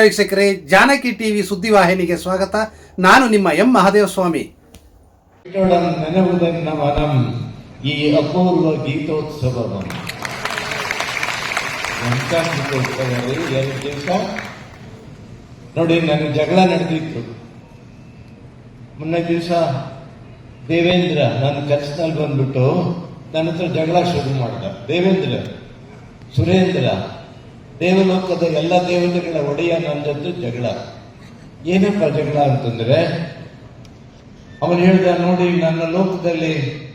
ವೀಕ್ಷಕರೇ, ಜಾನಕಿ ಟಿವಿ ಸುದ್ದಿವಾಹಿನಿಗೆ ಸ್ವಾಗತ. ನಾನು ನಿಮ್ಮ ಎಂ ಮಹಾದೇವಸ್ವಾಮಿ. ಸ್ವಾಮಿ ಈ ಅಪೂರ್ವ ಗೀತೋತ್ಸವಂ. ದಿವಸ ನೋಡಿ ನನಗೆ ಜಗಳ ನಡೆದಿತ್ತು. ಮೊನ್ನೆ ದಿವಸ ದೇವೇಂದ್ರ ನನ್ನ ಕೆಲಸದಲ್ಲಿ ಬಂದ್ಬಿಟ್ಟು ನನ್ನ ಹತ್ರ ಜಗಳ ಶುರು ಮಾಡ್ದ. ದೇವೇಂದ್ರ, ಸುರೇಂದ್ರ ದೇವಲೋಕದ ಎಲ್ಲ ದೇವತೆಗಳ ಒಡೆಯ ನಂದದ್ದು ಜಗಳ. ಏನಪ್ಪ ಜಗಳ ಅಂತಂದ್ರೆ, ಅವನು ಹೇಳ್ದ, ನೋಡಿ, ನನ್ನ ಲೋಕದಲ್ಲಿ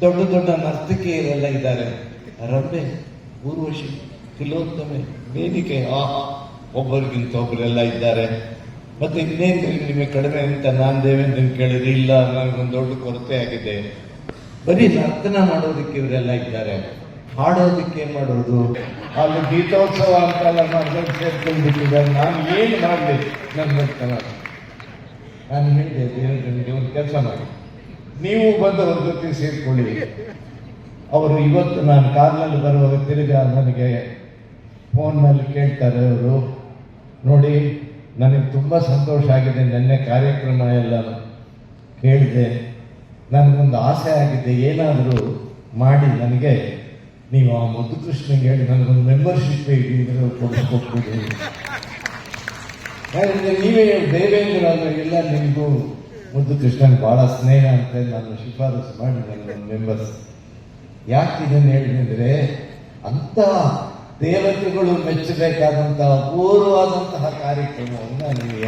ದೊಡ್ಡ ದೊಡ್ಡ ನರ್ತಕಿಯರೆಲ್ಲ ಇದ್ದಾರೆ. ರಂಬೆ ಊರ್ವಶಿ, ತಿಲೋತ್ತಮೆ, ವೇದಿಕೆ, ಆಹಾ, ಒಬ್ಬರಿಗಿಂತ ಒಬ್ಬರೆಲ್ಲ ಇದ್ದಾರೆ. ಮತ್ತೆ ಇನ್ನೇನು ನಿಮಗೆ ಕಡಿಮೆ ಅಂತ ನಾನು ದೇವೇಂದ್ರನ್ ಕೇಳಿದ್ರೆ, ಇಲ್ಲ, ನನಗೊಂದು ದೊಡ್ಡ ಕೊರತೆ ಆಗಿದೆ. ಬರೀ ನರ್ತನ ಮಾಡೋದಕ್ಕೆ ಇವರೆಲ್ಲ ಇದ್ದಾರೆ. ಹಾಡೋದಕ್ಕೆ ಮಾಡೋದು? ಅಲ್ಲಿ ಗೀತೋತ್ಸವ ಅಂತ ನನ್ನ ಸೇರ್ಕೊಂಡ್ಬಿಟ್ಟಿದ್ದಾರೆ ನಾನು ಏನು ಮಾಡಲಿ? ನನ್ನ ನರ್ತನ ನಾನು ಹೇಳಿದೆ ದೇವರಿಗೆ ಒಂದು ಕೆಲಸ ಮಾಡಿ. ನೀವು ಬಂದು ಅವ್ರ ಜೊತೆ ಸೇರಿಕೊಳ್ಳಿ. ಅವರು ಇವತ್ತು ನಾನು ಕಾರ್ನಲ್ಲಿ ಬರುವಾಗ ತಿರುಗಾ ನನಗೆ ಫೋನ್ನಲ್ಲಿ ಕೇಳ್ತಾರೆ ಅವರು. ನೋಡಿ, ನನಗೆ ತುಂಬ ಸಂತೋಷ ಆಗಿದೆ. ನಿನ್ನೆ ಕಾರ್ಯಕ್ರಮ ಎಲ್ಲ ಕೇಳಿದೆ. ನನಗೊಂದು ಆಸೆ ಆಗಿದೆ. ಏನಾದರೂ ಮಾಡಿ ನನಗೆ ನೀವು ಆ ಮುದ್ದು ಕೃಷ್ಣಗೆ ಹೇಳಿ, ನನಗೊಂದು ಮೆಂಬರ್ಶಿಪ್ ಕೊಟ್ಟು ಕೊಟ್ಬಿಡಿ ಯಾಕಂದ್ರೆ ನೀವೇ ದೇವೇಂದ್ರ ಎಲ್ಲ ನಿಮಗೂ ಮುದ್ದು ಕೃಷ್ಣನ್ ಬಹಳ ಸ್ನೇಹ ಅಂತ ನಾನು ಶಿಫಾರಸು ಮಾಡಿ ನನಗೊಂದು ಮೆಂಬರ್ಸ್ ಯಾಕೆ ಇದನ್ನು ಹೇಳಿದ್ರೆ ಅಂತ ದೇವತೆಗಳು ಮೆಚ್ಚಬೇಕಾದಂತಹ ಅಪೂರ್ವವಾದಂತಹ ಕಾರ್ಯಕ್ರಮವನ್ನು ನೀವು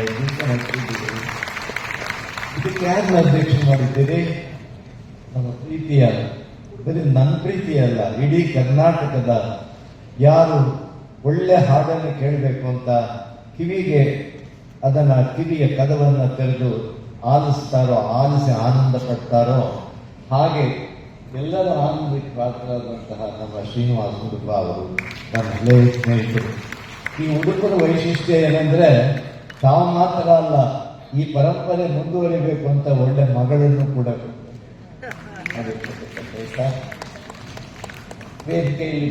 ಇದಕ್ಕೆ ಯಾರನ್ನ ಅಧ್ಯಕ್ಷ ಮಾಡಿದ್ದೀರಿ? ನಮ್ಮ ಪ್ರೀತಿಯ ಬರೀ ನನ್ನ ಪ್ರೀತಿ ಅಲ್ಲ, ಇಡೀ ಕರ್ನಾಟಕದ ಯಾರು ಒಳ್ಳೆ ಹಾಡನ್ನು ಕೇಳಬೇಕು ಅಂತ ಕಿವಿಗೆ ಅದನ್ನ, ಕಿವಿಯ ಕದವನ್ನು ತೆರೆದು ಆಲಿಸ್ತಾರೋ, ಆಲಿಸಿ ಆನಂದ ಪಡ್ತಾರೋ ಹಾಗೆ ಎಲ್ಲರ ಆನಂದಕ್ಕೆ ಪಾತ್ರರಾದಂತಹ ನಮ್ಮ ಶ್ರೀನಿವಾಸ ಉಡುಪ ಅವರು ನನ್ನ ಹಳೆಯ ಸ್ನೇಹಿತರು. ಈ ಉಡುಪರ ವೈಶಿಷ್ಟ್ಯ ಏನಂದ್ರೆ, ತಾವು ಮಾತ್ರ ಅಲ್ಲ, ಈ ಪರಂಪರೆ ಮುಂದುವರಿಬೇಕು ಅಂತ ಒಳ್ಳೆ ಮಗಳನ್ನು ಕೂಡ ವೇದಿಕೆಯಲ್ಲಿ.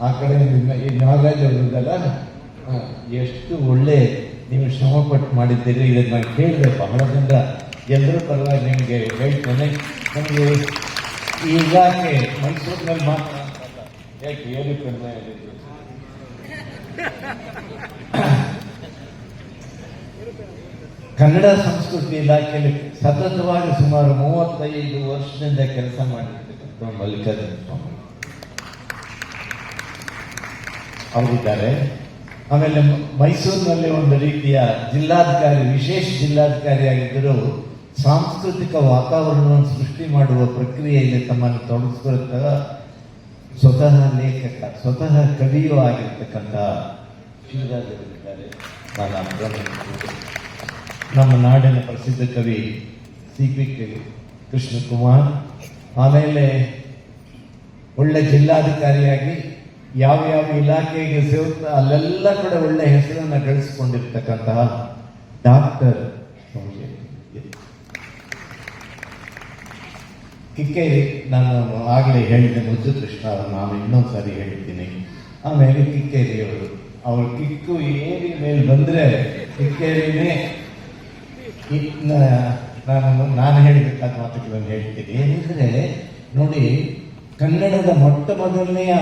ಆ ಕಡೆ ನಿಮ್ಮ ಈ ನಾಗರಾಜ್ ಅವರಿದ್ದಲ್ಲ ಎಷ್ಟು ಒಳ್ಳೆ ನೀವು ಶ್ರಮ ಪಟ್ಟು ಮಾಡಿದ್ದೀರಿ ಇದನ್ನು ನಾನು ಕೇಳಿದೆ ಬಹಳ ಎಲ್ಲರೂ ಪರವಾಗಿ ನಿಮಗೆ ಹೇಳ್ತೇನೆ ನಮಗೆ ಈ ಇಲಾಖೆ ಮೈಸೂರಿನಲ್ಲಿ ಮಾತ್ರ ಯಾಕೆ ಏನು ಕಡಿಮೆ? ಕನ್ನಡ ಸಂಸ್ಕೃತಿ ಇಲಾಖೆಯಲ್ಲಿ ಸತತವಾಗಿ ಸುಮಾರು ಮೂವತ್ತೈದು ವರ್ಷದಿಂದ ಕೆಲಸ ಮಾಡಿರ್ತಕ್ಕಂಥ ಮಲ್ಲಿಕಾರ್ಜುನ ಸ್ವಾಮಿ. ಅವರಿದ್ದಾರೆ. ಆಮೇಲೆ ಮೈಸೂರಿನಲ್ಲಿ ಒಂದು ರೀತಿಯ ಜಿಲ್ಲಾಧಿಕಾರಿ, ವಿಶೇಷ ಜಿಲ್ಲಾಧಿಕಾರಿಯಾಗಿದ್ದರೂ ಸಾಂಸ್ಕೃತಿಕ ವಾತಾವರಣವನ್ನು ಸೃಷ್ಟಿ ಮಾಡುವ ಪ್ರಕ್ರಿಯೆಯಲ್ಲಿ ತಮ್ಮನ್ನು ತೊಡಗಿಸ್ಕೊಳ್ತ ಸ್ವತಃ ಲೇಖಕ, ಸ್ವತಃ ಕವಿಯೂ ಆಗಿರ್ತಕ್ಕಂಥ ಶಿವರಾಜರಿದ್ದಾರೆ ನಾನು. ನಮ್ಮ ನಾಡಿನ ಪ್ರಸಿದ್ಧ ಕವಿ ಸಿ ಪಿ ಕೃಷ್ಣಕುಮಾರ್. ಆಮೇಲೆ ಒಳ್ಳೆ ಜಿಲ್ಲಾಧಿಕಾರಿಯಾಗಿ ಯಾವ ಯಾವ ಇಲಾಖೆಗೆ ಸೇರುತ್ತ ಅಲ್ಲೆಲ್ಲ ಕಡೆ ಒಳ್ಳೆ ಹೆಸರನ್ನು ಗಳಿಸಿಕೊಂಡಿರ್ತಕ್ಕಂತಹ ಡಾಕ್ಟರ್ ಕಿಕ್ಕೇರಿ ನಾನು ಆಗಲೇ ಹೇಳಿದ್ದೆ ಮುದ್ದು ಕೃಷ್ಣ ಅವರು ನಾನು ಇನ್ನೊಂದು ಸಾರಿ ಹೇಳ್ತೀನಿ ಆಮೇಲೆ ಕಿಕ್ಕೇರಿಯವರು. ಅವರು ಕಿಕ್ಕು ಏರಿ ಮೇಲೆ ಬಂದರೆ ಕಿಕ್ಕೇರಿನೇ ಇನ್ನ ನಾನು ನಾನು ಹೇಳಬೇಕಾದ ಮಾತುಗಳನ್ನು ಹೇಳ್ತೀನಿ. ಏನಂದ್ರೆ ನೋಡಿ, ಕನ್ನಡದ ಮೊಟ್ಟ ಮೊದಲನೆಯ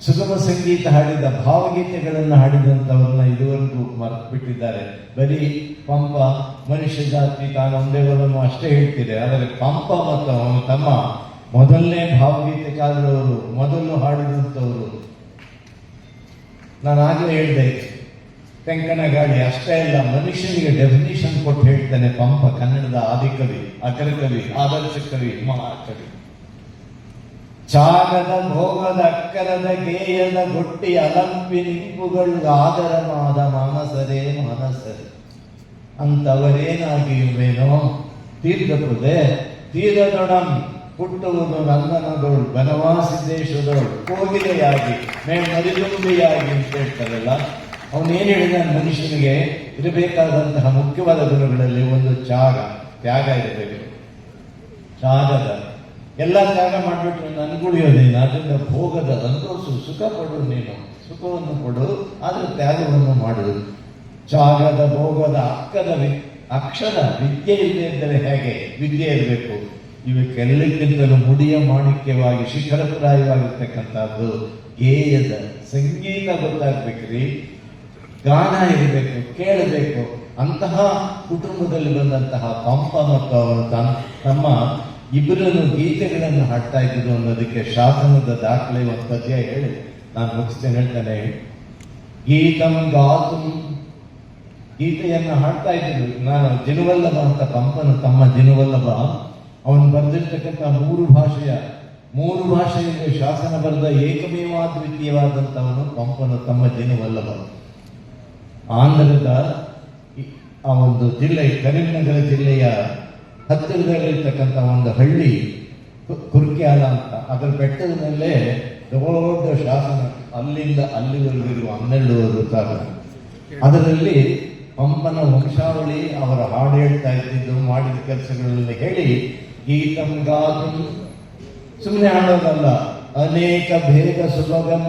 ಸುಗಮ ಸಂಗೀತ ಹಾಡಿದ ಭಾವಗೀತೆಗಳನ್ನು ಹಾಡಿದಂಥವ್ರನ್ನ ಇದುವರೆಗೂ ಮರೆತು ಬಿಟ್ಟಿದ್ದಾರೆ ಬರೀ ಪಂಪ, ಮನುಷ್ಯ ಜಾತಿ, ತಾನು ಒಂದೇ ಅಷ್ಟೇ ಹೇಳ್ತಿದೆ. ಆದರೆ ಪಂಪ ಮತ್ತು ಅವನ ತಮ್ಮ ಮೊದಲನೇ ಭಾವಗೀತೆಕಾರರವರು ಮೊದಲು ಹಾಡಿದಂಥವರು. ನಾನು ಆಗಲೇ ಹೇಳಿದೆ ತೆಂಕನ ಗಾಡಿ ಅಷ್ಟೇ ಇಲ್ಲ, ಮನುಷ್ಯನಿಗೆ ಡೆಫಿನೇಷನ್ ಕೊಟ್ಟು ಹೇಳ್ತಾನೆ ಪಂಪ, ಕನ್ನಡದ ಆದಿಕವಿ, ಅಗ್ರಕವಿ, ಆದರ್ಶ ಕವಿ, ಮಹಾಕವಿ. ಚಾಗದ ಭೋಗದ ಅಕ್ಕರದ ಗೇಯದ ಗೊಟ್ಟಿ ಅಲಂಪಿ ನಿಂಪುಗಳು ಆದರವಾದ ಮಾನಸರೇ ಮಾನಸರೇ. ಅಂತವರೇನಾಗಿರುವೇನೋ ತೀರ್ಥಪುದೆ ತೀರದೊಡಂ ಹುಟ್ಟುವುದು ನಂದನದೋಳು ಬನವಾಸಿದ್ದೇಶದೋಳು ಕೋಗಿಲೆಯಾಗಿ ಮೇ ಮರಿದುಂಬಿಯಾಗಿ ಅಂತ ಹೇಳ್ತಾರಲ್ಲ. ಅವನೇನು ಹೇಳಿದ? ಮನುಷ್ಯನಿಗೆ ಇರಬೇಕಾದಂತಹ ಮುಖ್ಯವಾದ ಗುಣಗಳಲ್ಲಿ ಒಂದು ತ್ಯಾಗ ತ್ಯಾಗ ಇರಬೇಕು ತ್ಯಾಗದ ಎಲ್ಲ ತ್ಯಾಗ ಮಾಡಿಬಿಟ್ರೆ ನನ್ಗುಳಿಯೋದೇನು ಅದರಿಂದ ಭೋಗದ ಅನುಭವಿಸು, ಸುಖ ಪಡು ನೀನು. ಸುಖವನ್ನು ಕೊಡು, ಆದರೆ ತ್ಯಾಗವನ್ನು ಮಾಡು. ಜಾಗದ ಭೋಗದ ಅಕ್ಕದ ಅಕ್ಷರ ವಿದ್ಯೆ ಇದೆ ಎಂದರೆ ಹೇಗೆ? ವಿದ್ಯೆ ಇರಬೇಕು. ಇವಕ್ಕೆಲ್ಲಕ್ಕಿಂತಲೂ ಮುಡಿಯ ಮಾಣಿಕ್ಯವಾಗಿ ಶಿಖರಪ್ರಾಯವಾಗಿರ್ತಕ್ಕಂಥದ್ದು ಗೇಯದ ಸಂಗೀತ ಗೊತ್ತಾಗ್ಬೇಕ್ರಿ. ಗಾನ ಇರಬೇಕು, ಕೇಳಬೇಕು, ಅಂತಹ ಕುಟುಂಬದಲ್ಲಿ ಬಂದಂತಹ ಪಂಪ ಮತ್ತು ಅವರು ತಮ್ಮ ತಮ್ಮ ಇಬ್ಬರನ್ನು ಗೀತೆಗಳನ್ನು ಹಾಡ್ತಾ ಇದ್ರು ಅನ್ನೋದಕ್ಕೆ ಶಾಸನದ ದಾಖಲೆ ಒಂದು ಪದ್ಯ ಹೇಳಿ, ನಾನು ಮುಗಿಸ್ತೇನೆ, ಹೇಳ್ತಾನೆ ಗೀತಂ ಗಾತು. ಗೀತೆಯನ್ನು ಹಾಡ್ತಾ ಇದ್ರು ನಾನು ಜಿನುವಲ್ಲಭ ಅಂತ ಪಂಪನು, ತಮ್ಮ ಜಿನುವಲ್ಲಭ, ಅವನು ಬರೆದಿರ್ತಕ್ಕಂಥ ಮೂರು ಭಾಷೆಯ, ಮೂರು ಭಾಷೆಯಲ್ಲಿ ಶಾಸನ ಬರೆದ ಏಕಮೇವಾದ್ವಿತೀಯವಾದಂಥವನು ಪಂಪನು, ತಮ್ಮ ಜಿನುವಲ್ಲಭ. ಆಂಧ್ರದ ಆ ಒಂದು ಜಿಲ್ಲೆ ಕರೀಂನಗರ ಜಿಲ್ಲೆಯ ಹತ್ತಿರದಲ್ಲಿರ್ತಕ್ಕಂಥ ಒಂದು ಹಳ್ಳಿ ಕುರ್ಕ್ಯಾಲ ಅಂತ. ಅದರ ಬೆಟ್ಟದ ಮೇಲೆ ದೊಡ್ಡ ಶಾಸನ ಅಲ್ಲಿಂದ ಅಲ್ಲಿವರೆಗಿರುವ ಹನ್ನೆರಡು ಸಾಲ ಅದರಲ್ಲಿ ಪಂಪನ ವಂಶಾವಳಿ ಅವರ ಹಾಡು ಹೇಳ್ತಾ ಇದ್ದಿದ್ದು, ಮಾಡಿದ ಕೆಲಸಗಳನ್ನು ಹೇಳಿ, ಗೀತಂ ಗಾತು. ಸುಮ್ಮನೆ ಹಾಡೋದಲ್ಲ, ಅನೇಕ ಭೇದ ಸುಭಗಂ.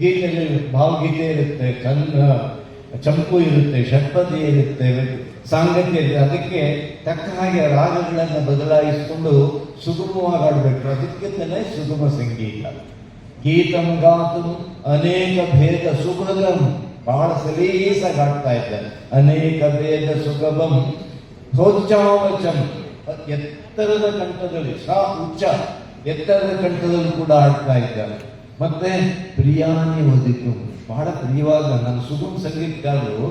ಗೀತೆಯಲ್ಲಿ ಭಾವಗೀತೆ ಇರುತ್ತೆ ಚಂದ ಚಂಪು ಇರುತ್ತೆ ಷಟ್ಪದಿ ಇರುತ್ತೆ. ಸಾಂಗತ್ಯ ಇದೆ ಅದಕ್ಕೆ ತಕ್ಕ ಹಾಗೆ ರಾಗಗಳನ್ನು ಬದಲಾಯಿಸಿಕೊಂಡು ಸುಗಮವಾಗಿ ಆಡಬೇಕು ಅದಕ್ಕಿಂತಲೇ ಸುಗಮ ಸಂಗೀತ. ಗೀತಂ ಗಾತು ಅನೇಕ ಭೇದ ಸುಭಗಂ ಬಹಳ ಸಲೀಸಾಗಿ ಆಡ್ತಾ ಇದ್ದಾರೆ. ಅನೇಕ ಭೇದ ಸುಗಮಂ. ಹೋಚಾವಚಂ ಎತ್ತರದ ಕಂಠದಲ್ಲಿ, ಸಾ, ಉಚ್ಚ. ಎತ್ತರದ ಕಂಠದಲ್ಲಿ ಕೂಡ ಆಡ್ತಾ ಇದ್ದಾರೆ. ಮತ್ತೆ, ಪ್ರಿಯಾನಿ ಓದಿತು. ಬಹಳ ಪ್ರಿಯವಾದ ನನ್ನ ಸುಗಮ ಸಂಗೀತಗಾರರು.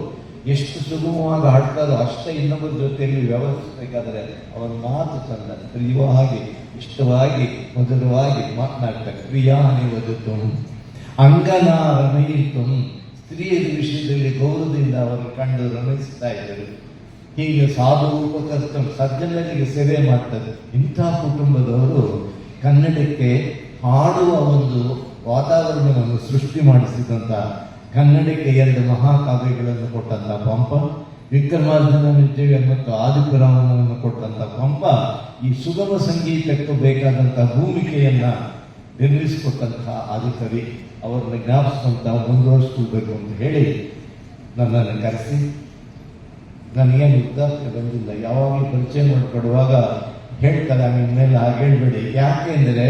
ಎಷ್ಟು ಸುಗಮವಾಗಿ ಹಾಡ್ತಾರೋ ಅಷ್ಟೇ ಇನ್ನೊಬ್ಬರ ಜೊತೆಯಲ್ಲಿ ವ್ಯವಹರಿಸಬೇಕಾದ್ರೆ ಅವರ ಮಾತು ಚಂದ ಪ್ರಿಯವಾಗಿ, ಇಷ್ಟವಾಗಿ, ಮಧುರವಾಗಿ ಮಾತನಾಡ್ತಾರೆ. ಪ್ರಿಯಾ ಓದಿತು ಅಂಗನ ರಮಯಿತು ಸ್ತ್ರೀಯರ ವಿಷಯದಲ್ಲಿ ಗೌರವದಿಂದ ಅವರು ಕಂಡು ರಮಿಸ್ತಾ ಇದ್ದರು. ಹೀಗೆ ಸಾಧು ಉಪಕರ್ತ ಸಜ್ಜನರಿಗೆ ಸೇವೆ ಮಾಡ್ತಾರೆ. ಇಂಥ ಕುಟುಂಬದವರು ಕನ್ನಡಕ್ಕೆ ಹಾಡುವ ಒಂದು ವಾತಾವರಣವನ್ನು ಸೃಷ್ಟಿ ಮಾಡಿಸಿದಂಥ ಕನ್ನಡಕ್ಕೆ ಎರಡು ಮಹಾಕಾವ್ಯಗಳನ್ನು ಕೊಟ್ಟಂತ ಪಂಪ, ವಿಕ್ರಮಾರ್ಜುನ ವಿಜಯ ಮತ್ತು ಆದಿಪುರಾಮನವನ್ನು ಕೊಟ್ಟಂತ ಪಂಪ ಈ ಸುಗಮ ಸಂಗೀತಕ್ಕೆ ಬೇಕಾದಂತಹ ಭೂಮಿಕೆಯನ್ನ ನಿರ್ಮಿಸಿಕೊಟ್ಟಂತಹ ಆದಿಕವಿ. ಅವರನ್ನ ಜ್ಞಾಪಿಸುವಂತ ಮುಂದುವರಿಸ್ಕೊಳ್ಬೇಕು ಅಂತ ಹೇಳಿ ನನ್ನನ್ನು ಕರೆಸಿ. ನನಗೇನು ಉದ್ದಾರ್ಥ ಬಂದಿಲ್ಲ. ಯಾವಾಗಲೂ ಪರಿಚಯ ಮಾಡಿಕೊಡುವಾಗ ಹೇಳ್ತಾರೆ ಮೇಲೆ ಹಾಗೆ ಹೇಳ್ಬೇಡಿ. ಯಾಕೆ ಅಂದರೆ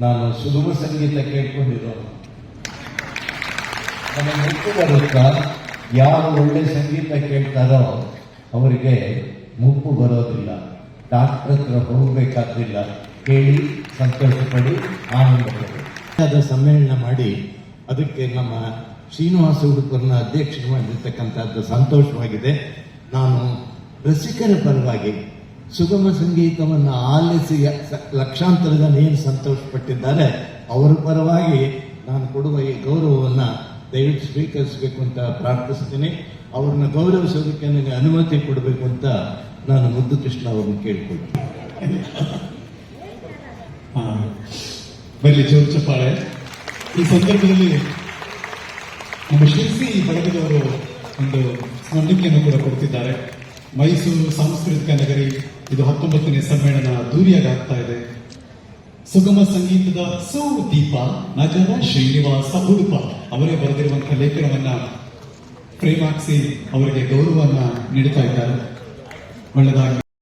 ನಾನು ಸುಗಮ ಸಂಗೀತ ಕೇಳ್ಕೊಂಡಿರೋ ನನಗೆ ಮುಪ್ಪು ಬರುತ್ತಾ ಯಾರು ಒಳ್ಳೆ ಸಂಗೀತ ಕೇಳ್ತಾರೋ ಅವರಿಗೆ ಮುಪ್ಪು ಬರೋದಿಲ್ಲ. ಡಾಕ್ಟರ್ ಹತ್ರ ಹೋಗಬೇಕಾದ್ರಿಲ್ಲ ಕೇಳಿ ಸಂತೋಷಪಡಿ ಆನಂದಪಡಿ. ಅದ ಸಮ್ಮೇಳನ ಮಾಡಿ ಅದಕ್ಕೆ ನಮ್ಮ ಶ್ರೀನಿವಾಸ ಉಡುಪರನ್ನ ಅಧ್ಯಕ್ಷರು ಮಾಡಿರ್ತಕ್ಕಂಥದ್ದು ಸಂತೋಷವಾಗಿದೆ. ನಾನು ರಸಿಕರ ಪರವಾಗಿ ಸುಗಮ ಸಂಗೀತವನ್ನು ಆಲಿಸಿ ಲಕ್ಷಾಂತರ ಜನ ಏನು ಸಂತೋಷಪಟ್ಟಿದ್ದಾರೆ, ಅವರ ಪರವಾಗಿ ನಾನು ಕೊಡುವ ಈ ಗೌರವವನ್ನು ದಯವಿಟ್ಟು ಸ್ವೀಕರಿಸಬೇಕು ಅಂತ ಪ್ರಾರ್ಥಿಸ್ತೀನಿ. ಅವ್ರನ್ನ ಗೌರವಿಸೋದಕ್ಕೆ ನನಗೆ ಅನುಮತಿ ಕೊಡಬೇಕು ಅಂತ ನಾನು ಮುದ್ದು ಕೃಷ್ಣ ಅವರನ್ನು ಕೇಳ್ಕೊಳ್ತೀನಿ. ಜೋರು ಚಪ್ಪಾಳೆ. ಈ ಸಂದರ್ಭದಲ್ಲಿ ನಮ್ಮ ಶಿಲ್ಪಿ ಬಳಗದವರು ಒಂದು ಸ್ಮರಣಿಕೆಯನ್ನು ಕೂಡ ಕೊಡ್ತಿದ್ದಾರೆ. ಮೈಸೂರು ಸಾಂಸ್ಕೃತಿಕ ನಗರಿ ಇದು ಹತ್ತೊಂಬತ್ತನೇ ಸಮ್ಮೇಳನ ದೂರಿಯಾಗಿ ಆಗ್ತಾ ಇದೆ ಸುಗಮ ಸಂಗೀತದ ಸುದೀಪ ನಗರ ಶ್ರೀನಿವಾಸ ಉಡುಪ ಅವರೇ ಬರೆದಿರುವಂತಹ ಲೇಖನವನ್ನ ಪ್ರೇಮಾಕ್ಸಿ ಅವರಿಗೆ ಗೌರವವನ್ನ ನೀಡ್ತಾ ಇದ್ದಾರೆ. ಒಳ್ಳೆದಾಗಿ